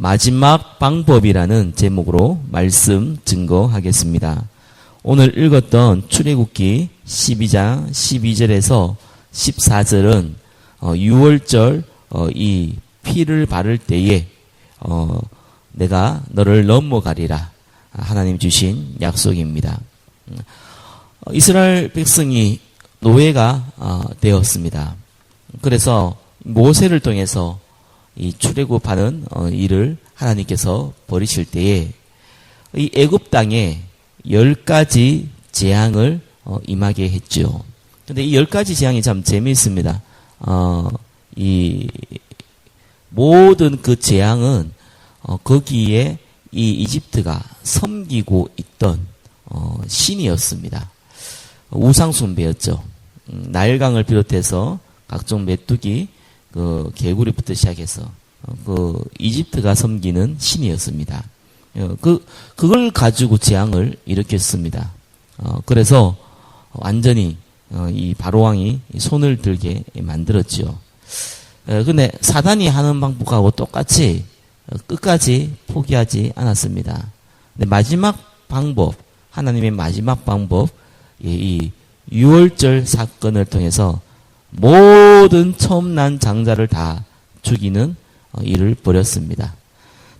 마지막 방법이라는 제목으로 말씀 증거하겠습니다. 오늘 읽었던 출애굽기 12장 12절에서 14절은 6월절 어, 이 피를 바를 때에 어, 내가 너를 넘어가리라 하나님 주신 약속입니다. 어, 이스라엘 백성이 노예가 되었습니다. 그래서 모세를 통해서 이 출애굽하는 일을 하나님께서 버리실 때에 이 애굽 땅에 열 가지 재앙을 임하게 했죠. 근데 이 열 가지 재앙이 참 재미있습니다. 어, 이 모든 그 재앙은 어, 거기에 이 이집트가 섬기고 있던 어, 신이었습니다. 우상 숭배였죠. 음, 나일강을 비롯해서 각종 메뚜기, 그 개구리부터 시작해서 어, 그 이집트가 섬기는 신이었습니다. 어, 그 그걸 가지고 재앙을 일으켰습니다. 어, 그래서 완전히 어, 이 바로 왕이 손을 들게 만들었지요. 근데 사단이 하는 방법하고 똑같이 끝까지 포기하지 않았습니다. 마지막 방법, 하나님의 마지막 방법, 이 6월절 사건을 통해서 모든 처음 난 장자를 다 죽이는 어, 일을 벌였습니다.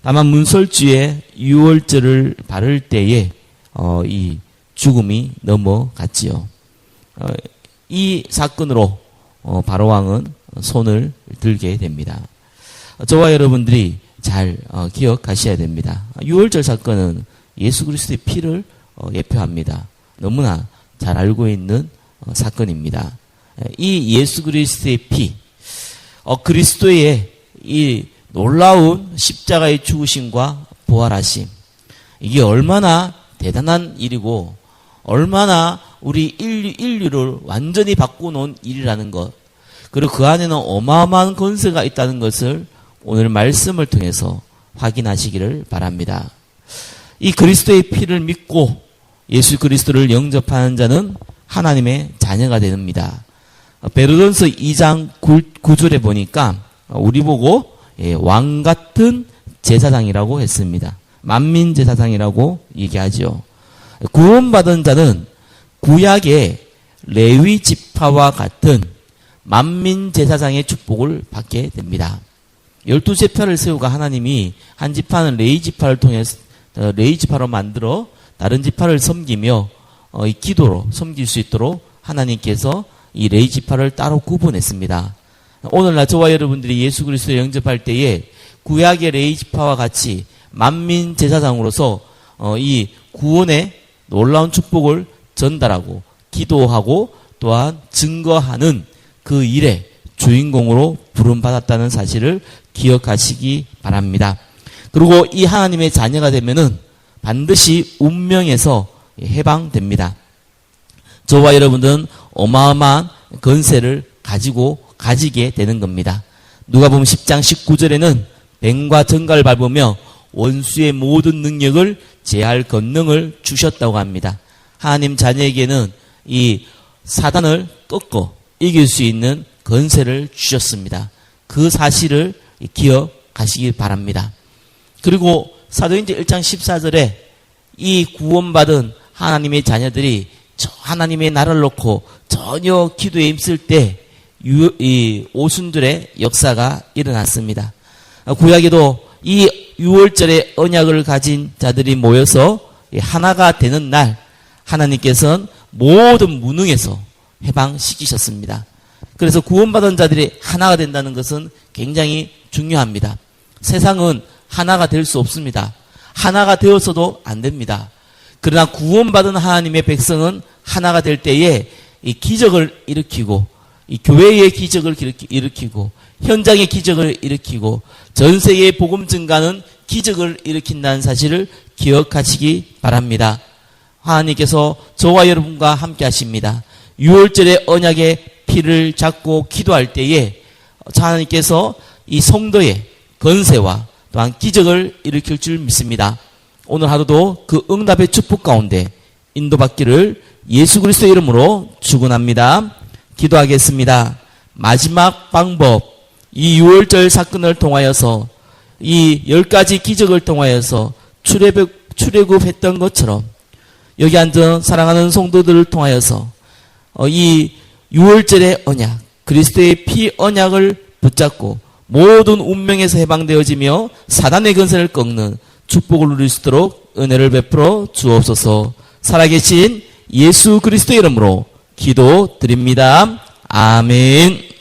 다만 문설주에 6월절을 바를 때에 어, 이 죽음이 넘어갔지요. 어, 이 사건으로 바로 왕은 손을 들게 됩니다. 저와 여러분들이 잘 기억하셔야 됩니다. 6월절 사건은 예수 그리스도의 피를 예표합니다. 너무나 잘 알고 있는 사건입니다. 이 예수 그리스도의 피, 어, 그리스도의 이 놀라운 십자가의 죽으심과 부활하심, 이게 얼마나 대단한 일이고, 얼마나 우리 인류, 인류를 완전히 바꿔놓은 일이라는 것, 그리고 그 안에는 어마어마한 건세가 있다는 것을 오늘 말씀을 통해서 확인하시기를 바랍니다. 이 그리스도의 피를 믿고 예수 그리스도를 영접하는 자는 하나님의 자녀가 됩니다. 베르던서 2장 9, 절에 보니까 우리 보고 예, 왕 같은 제사장이라고 했습니다. 만민 제사장이라고 얘기하죠. 구원받은 자는 구약의 레위 지파와 같은 만민 제사장의 축복을 받게 됩니다. 열두 제파를 세우고 하나님이 한 지파는 레이 지파를 통해서 어, 레이 지파로 만들어 다른 지파를 섬기며 어, 이 기도로 섬길 수 있도록 하나님께서 이 레이 지파를 따로 구분했습니다. 오늘날 저와 여러분들이 예수 그리스도 영접할 때에 구약의 레이 지파와 같이 만민 제사장으로서 어, 이 구원의 놀라운 축복을 전달하고 기도하고 또한 증거하는 그 일의 주인공으로 부름받았다는 사실을 기억하시기 바랍니다. 그리고 이 하나님의 자녀가 되면은 반드시 운명에서 해방됩니다. 저와 여러분들은 어마어마한 건세를 가지고 가지게 되는 겁니다. 누가 보면 10장 19절에는 뱀과 정갈을 밟으며 원수의 모든 능력을 제할 권능을 주셨다고 합니다. 하나님 자녀에게는 이 사단을 꺾고 이길 수 있는 건세를 주셨습니다. 그 사실을 기억하시기 바랍니다. 그리고 사도행전 1장 14절에 이 구원받은 하나님의 자녀들이 저 하나님의 나라를 놓고 전혀 기도에 힘쓸 때 유, 이 오순절의 역사가 일어났습니다. 구약에도 이 6월절의 언약을 가진 자들이 모여서 하나가 되는 날 하나님께서는 모든 무능에서 해방시키셨습니다. 그래서 구원받은 자들이 하나가 된다는 것은 굉장히 중요합니다. 세상은 하나가 될 수 없습니다. 하나가 되었어도 안 됩니다. 그러나 구원받은 하나님의 백성은 하나가 될 때에 이 기적을 일으키고 이 교회의 기적을 일으키고 현장의 기적을 일으키고 전 세계의 복음 증가는 기적을 일으킨다는 사실을 기억하시기 바랍니다. 하나님께서 저와 여러분과 함께 하십니다. 6월절의 언약의 피를 잡고 기도할 때에 하나님께서 이 성도의 건세와 또한 기적을 일으킬 줄 믿습니다. 오늘 하루도 그 응답의 축복 가운데 인도받기를 예수 그리스도 이름으로 축원합니다. 기도하겠습니다. 마지막 방법 이 6월절 사건을 통하여서 이열 가지 기적을 통하여서 출애굽, 출애굽했던 것처럼 여기 앉은 사랑하는 성도들을 통하여서 어, 이 6월절의 언약, 그리스도의 피 언약을 붙잡고 모든 운명에서 해방되어지며 사단의 근세를 꺾는 축복을 누릴 수 있도록 은혜를 베풀어 주옵소서 살아계신 예수 그리스도 이름으로 기도 드립니다. 아멘.